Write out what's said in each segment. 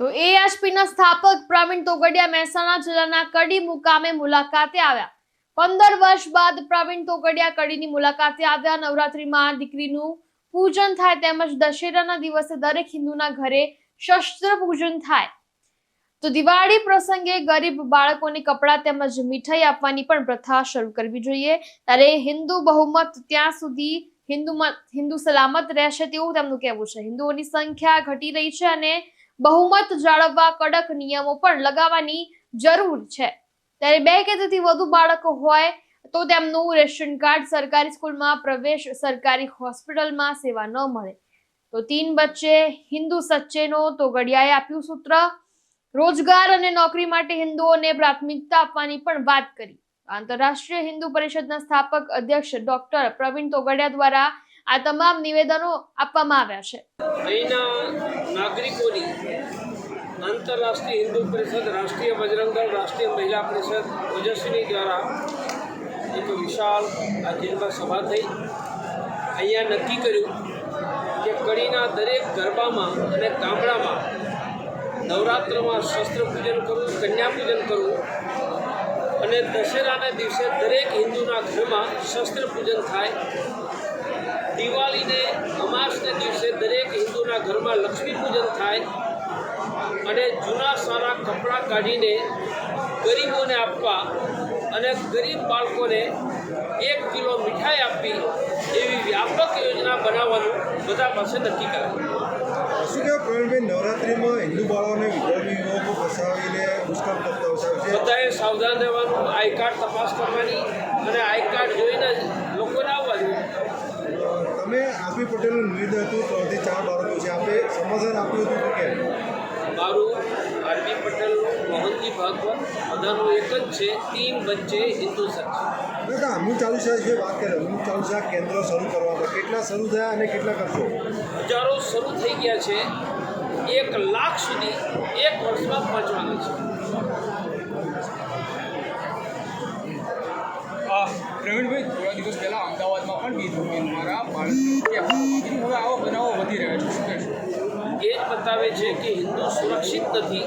તો એએચપીના સ્થાપક પ્રવીણ તોગડિયા મહેસાણા જિલ્લાના કડી મુકામે મુલાકાતે આવ્યા. પંદર વર્ષ બાદ પ્રવીણ તોગડિયા કડીની મુલાકાતે આવ્યા. નવરાત્રીમાં દીકરીનું પૂજન થાય તેમજ દશેરાના દિવસે દરેક હિન્દુના ઘરે શસ્ત્ર પૂજન થાય. તો દિવાળી પ્રસંગે ગરીબ બાળકોને કપડાં તેમજ મીઠાઈ આપવાની પણ પ્રથા શરૂ કરવી જોઈએ. ત્યારે હિન્દુ બહુમત ત્યાં સુધી હિન્દુ હિન્દુ સલામત રહેશે તેવું તેમનું કહેવું છે. હિન્દુઓની સંખ્યા ઘટી રહી છે અને બહુમત જાળવવા કડક નિયમો પણ લગાવવાની જરૂર છે. ત્યારે બે કે તેથી વધુ બાળકો હોય તો તેમનું રેશન કાર્ડ સરકારી સ્કૂલમાં પ્રવેશ સરકારી હોસ્પિટલમાં સેવા ન મળે. તો તીન બચ્ચે હિન્દુ સચ્ચેનો તોગડિયાએ આપ્યું સૂત્ર. રોજગાર અને નોકરી માટે હિન્દુઓને પ્રાથમિકતા આપવાની પણ વાત કરી. આંતરરાષ્ટ્રીય હિન્દુ પરિષદના સ્થાપક અધ્યક્ષ ડોક્ટર પ્રવીણ તોગડિયા દ્વારા આ તમામ નિવેદનો આપવામાં આવ્યા છે. અહીંના નાગરિકોની આંતરરાષ્ટ્રીય હિન્દુ પરિષદ, રાષ્ટ્રીય બજરંગ દળ, રાષ્ટ્રીય મહિલા પરિષદ, ઓજસ્વીની દ્વારા એક વિશાળ આ જિલ્લા સભા થઈ. અહીંયા નક્કી કર્યું કે કડીના દરેક ગરબામાં અને ગામડામાં નવરાત્રમાં શસ્ત્ર પૂજન કરવું, કન્યા પૂજન કરવું અને દશેરાના દિવસે દરેક હિન્દુના ઘરમાં શસ્ત્ર પૂજન થાય. દિવાળીને અમાસને દિવસે દરેક હિન્દુના ઘરમાં લક્ષ્મી પૂજન થાય અને જૂના સારા કપડાં કાઢીને ગરીબોને આપવા અને ગરીબ બાળકોને એક કિલો મીઠાઈ આપવી એવી વ્યાપક યોજના બનાવવાનું બધા પાસે નક્કી કરે શું કહેવાય પ્રવીણભાઈ નવરાત્રિમાં હિન્દુ બાળકોને વિદ્યાર્થી યુવકો ફસાવીને દુષ્કર્મ કરતા હોય છે? બધાએ સાવધાન રહેવાનું આઈ કાર્ડ તપાસ કરવાની અને આઈ કાર્ડ જોઈને જ લોકોને આવવા જોઈએ તમે આરપી પટેલનું નિવેદન હતું ત્રણથી ચાર બાળકો છે. આપે સમાધાન આપ્યું હતું કે કેમ? મારું આરબી પટેલ મોહનજી ભાગવત બધાનું એક જ છે તીન વચ્ચે હિન્દુ સચ દાદા અમૃત ચાલીસા જે વાત કરે અમૃત ચાલુશા કેન્દ્ર શરૂ કરવા માટે કેટલા શરૂ થયા અને કેટલા કરશો? હજારો શરૂ થઈ ગયા છે એક લાખ સુધી એક વર્ષમાં પહોંચવાના છે. પ્રવીણભાઈ દિવસ પહેલાં અમદાવાદમાં પણ કીધું કે મારા બાળકો હવે આવો બનાવો, વધી રહ્યા છે. શું કહેશું એ જ બતાવે છે કે હિન્દુ સુરક્ષિત નથી.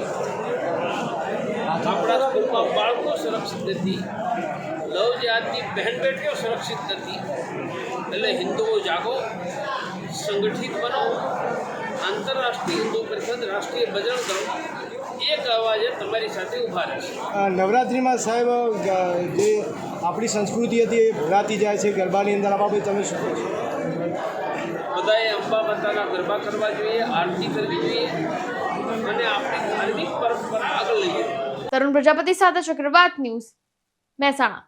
આપણા સ્કૂલમાં બાળકો સુરક્ષિત નથી. લવ જાતની બહેન બેટીઓ સુરક્ષિત નથી. એટલે હિન્દુઓ જાગો, સંગઠિત બનો, આંતરરાષ્ટ્રીય હિન્દુ પરિષદ રાષ્ટ્રીય બજરંગ દળ એક તમારી સાથે ઊભા રહેશે. નવરાત્રિમાં સાહેબ જે આપણી સંસ્કૃતિ હતી એ ભૂલાતી જાય છે ગરબાની અંદર આ બાબતે તમે શું બધાએ અંબા માતાના ગરબા કરવા જોઈએ આરતી કરવી જોઈએ અને આપણી ધાર્મિક પરંપરા આગળ લઈએ. તરુણ પ્રજાપતિ સાથે ચક્રવાત ન્યૂઝ મહેસાણા.